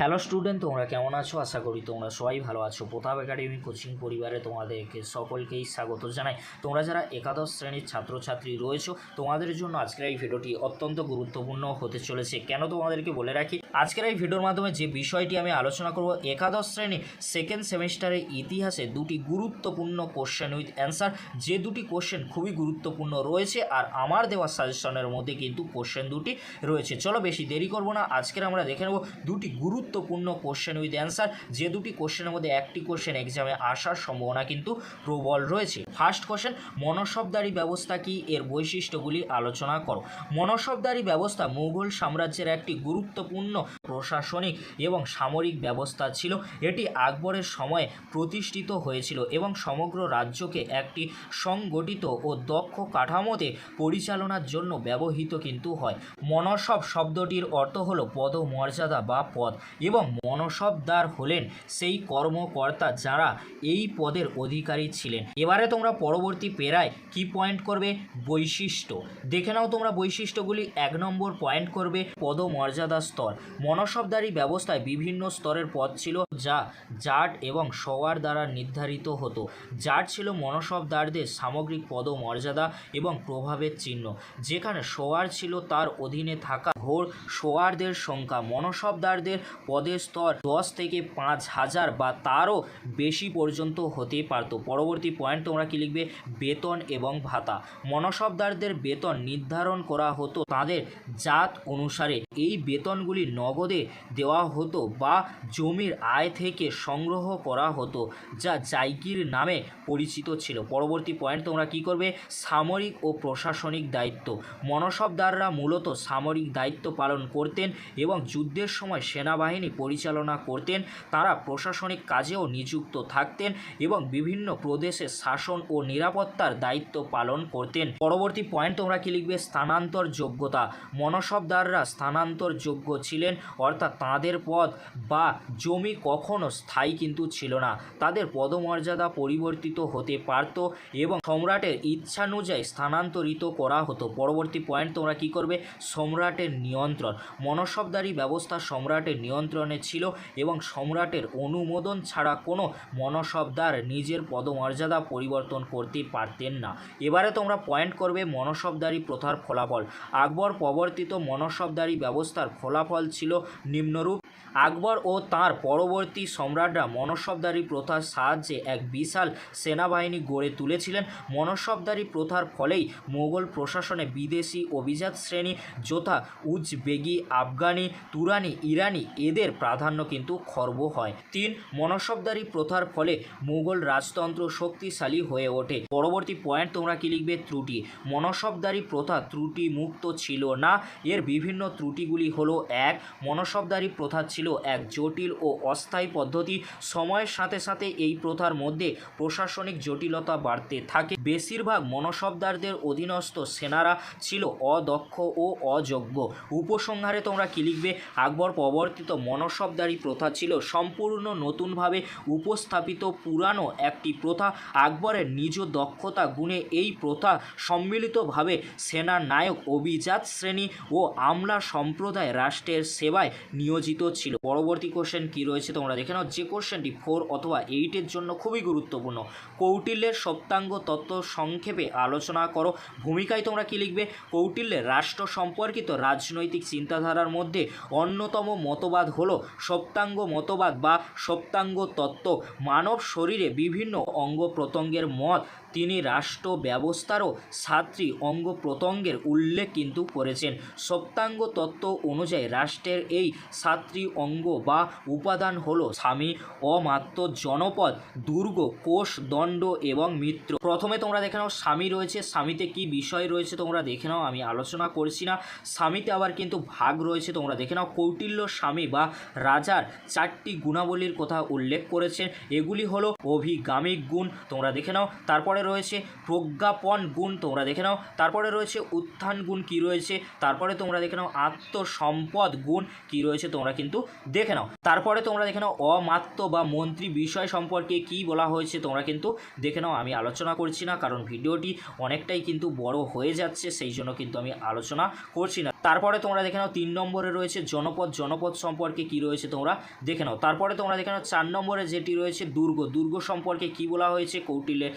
Hello student তোমরা কেমন আছো? আশা করি তোমরা সবাই ভালো আছো। প্রতাপ একাডেমি কোচিং পরিবারে তোমাদেরকে সকলকেই স্বাগত জানাই। তোমরা যারা একাদশ শ্রেণির ছাত্রছাত্রী রয়েছো, তোমাদের জন্য আজকের এই ভিডিওটি অত্যন্ত গুরুত্বপূর্ণ হতে চলেছে। কেন তোমাদেরকে বলে রাখি? আজকের এই ভিডিওর মাধ্যমে যে বিষয়টি আমি আলোচনা করব, একাদশ শ্রেণি সেকেন্ড সেমিস্টারের ইতিহাসে দুটি গুরুত্বপূর্ণ কোশ্চেন উইথ অ্যান্সার যে দুটি কোশ্চেন খুবই গুরুত্বপূর্ণ রয়েছে আর আমার দেওয়া সাজেশনের মধ্যে কিন্তু কোশ্চেন দুটি রয়েছে। চলো বেশি দেরি করব না, আজকের আমরা দেখে নেব দুটি গুরুত্বপূর্ণ কোশ্চেন উইথ অ্যান্সার যে দুটি কোশ্চেনের মধ্যে একটি কোশ্চেন এক্সামে আসার সম্ভাবনা কিন্তু প্রবল রয়েছে। ফার্স্ট কোশ্চেন মনসবদারি ব্যবস্থা কি? এর বৈশিষ্ট্যগুলি আলোচনা করো। মনসবদারি ব্যবস্থা মুঘল সাম্রাজ্যের একটি গুরুত্বপূর্ণ প্রশাসনিক এবং সামরিক ব্যবস্থা ছিল। এটি আকবরের সময়ে প্রতিষ্ঠিত হয়েছিল এবং সমগ্র রাজ্যকে একটি সংগঠিত ও দক্ষ কাঠামোতে পরিচালনার জন্য ব্যবহৃত কিন্তু হয়। মনসব শব্দটির অর্থ হলো পদমর্যাদা বা পদ। এবং মনসবদার হলেন সেই কর্মকর্তা যারা এই পদের অধিকারী ছিলেন। এবারে তোমরা পরবর্তী পেরায় কি পয়েন্ট করবে? বৈশিষ্ট্য। দেখে নাও তোমরা বৈশিষ্ট্যগুলি। এক নম্বর পয়েন্ট করবে পদমর্যাদা স্তর। মনসবদারি ব্যবস্থায় বিভিন্ন স্তরের পদ ছিল যা জাট এবং সওয়ার দ্বারা নির্ধারিত হতো। জাট ছিল মনসবদারদের সামগ্রিক পদমর্যাদা এবং প্রভাবের চিহ্ন। যেখানে সোয়ার ছিল তার অধীনে থাকা ঘোর সোয়ারদের সংখ্যা, মনসবদারদের পদের স্তর দশ থেকে পাঁচ হাজার বা তারও বেশি পর্যন্ত হতে পারত। পরবর্তী পয়েন্ট তোমরা কি লিখবে? বেতন এবং ভাতা। মনসবদারদের বেতন নির্ধারণ করা হতো তাদের জাত অনুসারে। এই বেতনগুলি নগদে দেওয়া হতো বা জমির আয় থেকে সংগ্রহ করা হতো, যা জাইগির নামে পরিচিত ছিল। পরবর্তী পয়েন্ট তোমরা কি করবে? সামরিক ও প্রশাসনিক দায়িত্ব। মনসবদাররা মূলত সামরিক দায়িত্ব পালন করতেন এবং যুদ্ধের সময় সেনাবাহিনী পরিচালনা করতেন। তারা প্রশাসনিক কাজেও নিযুক্ত থাকতেন এবং বিভিন্ন প্রদেশে শাসন ও নিরাপত্তার দায়িত্ব পালন করতেন। পরবর্তী পয়েন্ট তোমরা কি লিখবে? স্থানান্তর যোগ্যতা মনসবদাররা স্থানান্তর যোগ্য ছিলেন, অর্থাৎ তাঁদের পদ বা জমি কখনো স্থায়ী কিন্তু ছিল না। তাদের পদমর্যাদা পরিবর্তিত হতে পারত এবং সম্রাটের ইচ্ছানুযায়ী স্থানান্তরিত করা হতো। পরবর্তী পয়েন্ট তোমরা কি করবে? সম্রাটের নিয়ন্ত্রণ। মনসবদারি ব্যবস্থা সম্রাটের নিয়ন্ত্রণে ছিল এবং সম্রাটের অনুমোদন ছাড়া কোনো মনসবদার নিজের পদমর্যাদা পরিবর্তন করতে পারতেন না। এবারে তোমরা পয়েন্ট করবে মনসবদারি প্রথার ফলাফল। আকবর প্রবর্তিত মনসবদারি ব্যবস্থার ফলাফল ছিল নিম্নরূপ। আকবর ও তার পরবর্তী সম্রাটরা মনসবদারি প্রথার সাহায্যে এক বিশাল সেনাবাহিনী গড়ে তুলেছিলেন। মনসবদারি প্রথার ফলেই মোগল প্রশাসনে বিদেশি অভিজাত শ্রেণি যথা উজবেগি, আফগানি, তুরানি, ইরানি এদের প্রাধান্য কিন্তু খর্ব হয়। তিন মনসবদারি প্রথার ফলে মুঘল রাজতন্ত্র শক্তিশালী হয়ে ওঠে। পরবর্তী পয়েন্ট তোমরা কি লিখবে? ত্রুটি। মনসবদারি প্রথা ত্রুটি মুক্ত ছিল না। এর বিভিন্ন ত্রুটিগুলি হলো এক মনসবদারি প্রথা ছিল এক জটিল ও অস্থায়ী পদ্ধতি। সময়ের সাথে সাথে এই প্রথার মধ্যে প্রশাসনিক জটিলতা বাড়তে থাকে। বেশিরভাগ মনসবদারদের অধীনস্থ সেনারা ছিল অদক্ষ ও অযোগ্য। উপসংহারে তোমরা কি লিখবে? আকবর প্রবর্তিত মনসবদারি প্রথা ছিল সম্পূর্ণ নতুনভাবে উপস্থাপিত পুরানো একটি প্রথা। আকবরের নিজ দক্ষতা গুণে এই প্রথা সম্মিলিতভাবে সেনার নায়ক অভিজাত শ্রেণি ও আমলা সম্প্রদায় রাষ্ট্রের সেবায় নিয়োজিত ছিল। পরবর্তী কোশ্চেন কি রয়েছে তোমরা দেখে নাও। যে কোশ্চেনটি ফোর অথবা এইটের জন্য খুবই গুরুত্বপূর্ণ। কৌটিল্যের সপ্তাঙ্গ তত্ত্ব সংক্ষেপে আলোচনা করো। ভূমিকায় তোমরা কি লিখবে? কৌটিল্যের রাষ্ট্র সম্পর্কিত রাজনৈতিক চিন্তাধারার মধ্যে অন্যতম মতবাদ হল সপ্তাঙ্গ মতবাদ বা সপ্তাঙ্গ তত্ত্ব। মানব শরীরে বিভিন্ন অঙ্গ প্রত্যঙ্গের মত তিনি রাষ্ট্র ব্যবস্থারও সাতটি অঙ্গ প্রত্যঙ্গের উল্লেখ কিন্তু করেছেন। সপ্তাঙ্গ তত্ত্ব অনুযায়ী রাষ্ট্রের এই সাতটি অঙ্গ বা উপাদান হলো স্বামী, অমাত্য, জনপদ, দুর্গ, কোষ, দণ্ড এবং মিত্র। প্রথমে তোমরা দেখে নাও স্বামী রয়েছে, স্বামীতে কি বিষয় রয়েছে তোমরা দেখে নাও, আমি আলোচনা করছি না। স্বামীতে আবার কিন্তু ভাগ রয়েছে, তোমরা দেখে নাও। কৌটিল্য স্বামী বা রাজার চারটি গুণাবলীর কথা উল্লেখ করেছেন। এগুলি হলো অভিগামিক গুণ, তোমরা দেখে নাও। তারপরে তারপরে রয়েছে প্রজ্ঞাপন গুণ, তোমরা দেখে নাও। তারপরে রয়েছে উত্থান গুণ, কী রয়েছে? তারপরে তোমরা দেখে নাও আত্মসম্পদ গুণ, কী রয়েছে? তোমরা কিন্তু দেখে নাও। তারপরে তোমরা দেখে নাও অমাত্য বা মন্ত্রী বিষয় সম্পর্কে কি বলা হয়েছে, তোমরা কিন্তু দেখে নাও। আমি আলোচনা করছি না, কারণ ভিডিওটি অনেকটাই কিন্তু বড় হয়ে যাচ্ছে, সেই জন্য কিন্তু আমি আলোচনা করছি না। তারপরে তোমরা দেখে নাও তিন নম্বরে রয়েছে জনপদ। জনপদ সম্পর্কে কি রয়েছে তোমরা দেখে নাও। তারপরে তোমরা দেখে নাও চার নম্বরে যেটি রয়েছে দুর্গ। দুর্গ সম্পর্কে কি বলা হয়েছে? কৌটিল্যের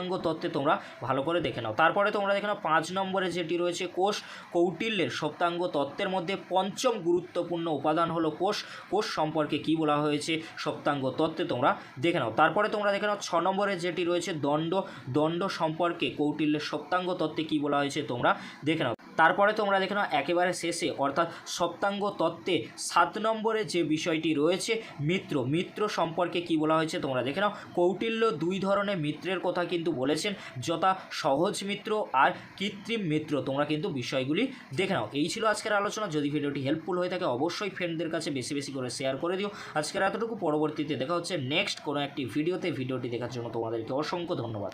সপ্তাঙ্গ তত্ত্বে তোমরা ভালো করে দেখে নাও। তারপরে তোমরা দেখে নাও, পাঁচ নম্বরে যেটি রয়েছে কোষ কৌটিল্যের সপ্তাঙ্গ তত্ত্বের মধ্যে পঞ্চম গুরুত্বপূর্ণ উপাদান হলো কোষ। কোষ সম্পর্কে কি বলা হয়েছে সপ্তাঙ্গ তত্ত্বে তোমরা দেখে নাও। তারপরে তোমরা দেখে নাও, ছ নম্বরে যেটি রয়েছে দণ্ড। দণ্ড সম্পর্কে কৌটিল্যের সপ্তাঙ্গ তত্ত্বে কি বলা হয়েছে তোমরা দেখে নাও। তারপরে তোমরা দেখে নাও, একেবারে শেষে, অর্থাৎ সপ্তাঙ্গ তত্ত্বে সাত নম্বরে যে বিষয়টি রয়েছে, মিত্র। মিত্র সম্পর্কে কি বলা হয়েছে তোমরা দেখে নাও। কৌটিল্য দুই ধরনের মিত্রের কথা কিন্তু বলেছেন, যথা সহজ মিত্র আর কৃত্রিম মিত্র। তোমরা কিন্তু বিষয়গুলি দেখে নাও। এই ছিল আজকের আলোচনা। যদি ভিডিওটি হেল্পফুল হয়ে থাকে, অবশ্যই ফ্রেন্ডদের কাছে বেশি বেশি করে শেয়ার করে দিও। আজকের এতটুকু। পরবর্তীতে দেখা হচ্ছে নেক্সট কোনো একটি ভিডিওতে ভিডিওটি দেখার জন্য তোমাদেরকে অসংখ্য ধন্যবাদ।